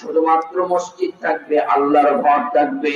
শুধুমাত্র মসজিদ থাকবে, আল্লাহর ঘর থাকবে।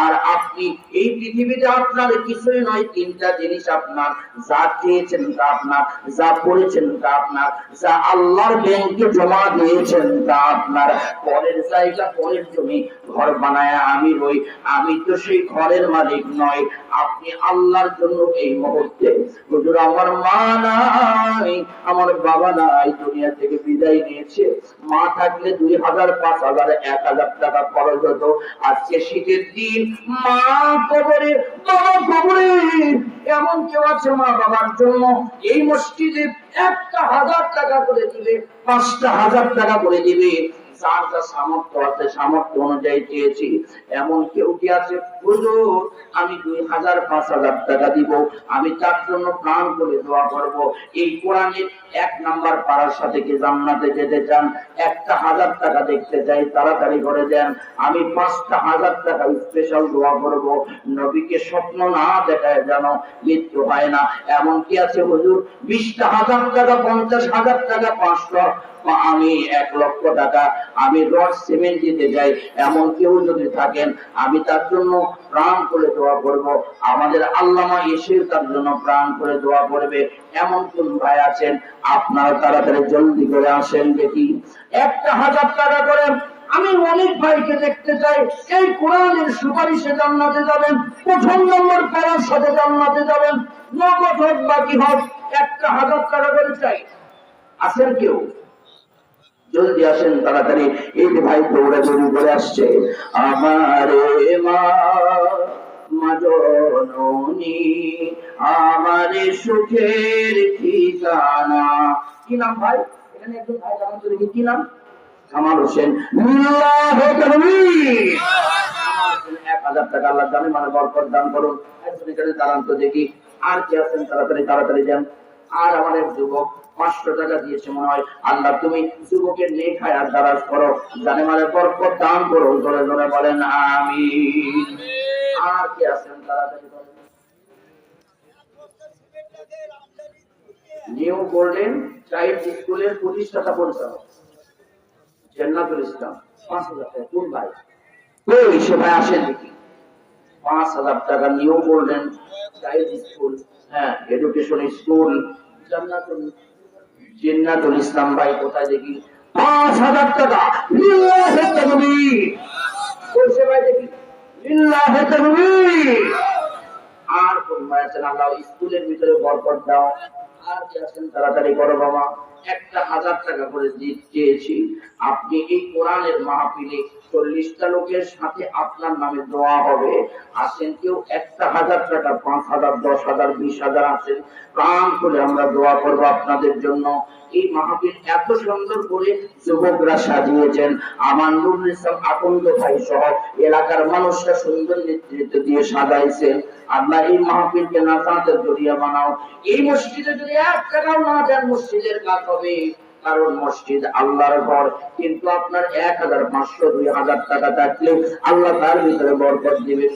আর আপনি এই পৃথিবীতে আপনার কিছুই নয়, তিনটা জিনিস আপনার। যা চেয়েছেন তা আপনার, যা পড়েছেন তা আপনার, যা আল্লাহর ব্যাংকে জমা দিয়েছেন তা আপনার। পরের জায়গা, পরের জমি ঘর বানায় আমি রই, আমি তো সেই ঘরের মালিক নয় আপনি আল্লাহর জন্য এই মুহূর্তে, হুজুর আমার মা নাই, আমার বাবা নাই, দুনিয়া থেকে বিদায় নিয়েছে। মা থাকলে দুই হাজার, পাঁচ হাজার, এক হাজার টাকা খরচ হতো। আজকে শীতের দিন, মা কবরে বাবা কবরে, এমন কেউ আছে মা বাবার জন্য। এই মসজিদে একটা হাজার টাকা করে দিবে পাঁচটা হাজার টাকা করে দিবে। যার যা সামর্থ্য আছে, সামর্থ্য অনুযায়ী চেয়েছি এমন কেউ কি আছে? হুজুর, আমি দুই হাজার পাঁচ হাজার টাকা দিব। আমি তার জন্য প্রাণ করে দোয়া করব। এই কোরআনের এক নাম্বার পাড়ার সাথে কি জান্নাতে যেতে চান? একটা হাজার টাকা দেখতে চাই, তাড়াতাড়ি করে দেন। আমি পাঁচটা হাজার টাকা স্পেশাল দোয়া করব। নবীকে স্বপ্ন না দেখায় যেন মৃত্যু হয় না। এমন কি আছে হুজুর? বিশটা হাজার টাকা, পঞ্চাশ হাজার টাকা, পাঁচশো। আমি এক লক্ষ টাকা আমি রড সিমেন্ট দিতে যাই এমন কেউ যদি থাকেন, আমি তার জন্য প্রাণ করে দোয়া করব। আমাদের আল্লামা এসে তার জন্য প্রাণ করে দোয়া করবে। এমন কোন ভাই আছেন? আপনারা তাড়াতাড়ি জলদি করে আসেন দেখি। একটা হাজার টাকা করে আমি অনেক ভাইকে দেখতে চাই। এই কোরআনের সুপারিশে জান্নাতে যাবেন, প্রথম নম্বর প্যারার সাথে জান্নাতে যাবেন। নগদ হোক বাকি হোক, একটা হাজার টাকা করে চাই। আছেন কেউ? জলদি আসেন তাড়াতাড়ি। এই ভাই দৌড়ে দৌড়ি করে আসছে। আমারে মা আমারে সুখের ঠিকানা। কি নাম ভাই? এখানে ভাই তো কি নাম? হোসেন। এক হাজার টাকা আল্লাহ মানে দান করুন। একজন এখানে দাঁড়ান তো দেখি। আর কি আছেন? তাড়াতাড়ি তাড়াতাড়ি যান। আর এক যুবক পাঁচশো টাকা দিয়েছে মনে হয়। আল্লাহ, তুমি যুবকের লেখায় আর দ্বারাজ করো। জানে মানে বরকত দান করো। জোরে জোরে বলেন আমি আর কি আছেন? বলেন। নিউ গোল্ডেন চাইল্ড স্কুলের প্রতিষ্ঠাতা পরিচালক, জান্নাতুল ইসলাম, পাঁচ হাজার কোন ভাই? কই সে আসেন পাঁচ হাজার টাকা গোল্ডেন চাইল্ড স্কুল হ্যাঁ এডুকেশন স্কুল জান্নাতুল জান্নাতুল ইসলাম ভাই, কোথায় দেখি? পাঁচ হাজার টাকা লিল্লাহে তাকবীর কই ভাই, দেখি আর কোন আল্লাহ স্কুলের ভিতরে বরকত দাও। আর কি আছেন, তাড়াতাড়ি করো বাবা। একটা হাজার টাকা করে চেয়েছি। আপনি এই কোরআনের মাহফিলে চল্লিশটা লোকের সাথে আপনার নামে দোয়া হবে। আসেন কেউ একটা হাজার টাকা, পাঁচ হাজার, দশ হাজার, বিশ হাজার আছেন প্রাণ করে আমরা দোয়া করব আপনাদের জন্য। এই মাহফিল এত সুন্দর করে যুবকরা সাজিয়েছেন। আমার নুরুল ইসলাম আকন্দ ভাই সহ এলাকার মানুষরা সুন্দর নেতৃত্ব দিয়ে সাজাইছেন। আল্লাহ এই মাহফিলকে নাজাতের জরিয়া বানাও। এই মসজিদে যদি এক টাকাও না দেন, মসজিদের কাজ হবে কারণ মসজিদ আল্লাহর ঘর। কিন্তু আপনার এক হাজার পাঁচশো, দুই হাজার টাকা থাকলে আল্লাহ তার ভিতরে বরকত দিবে।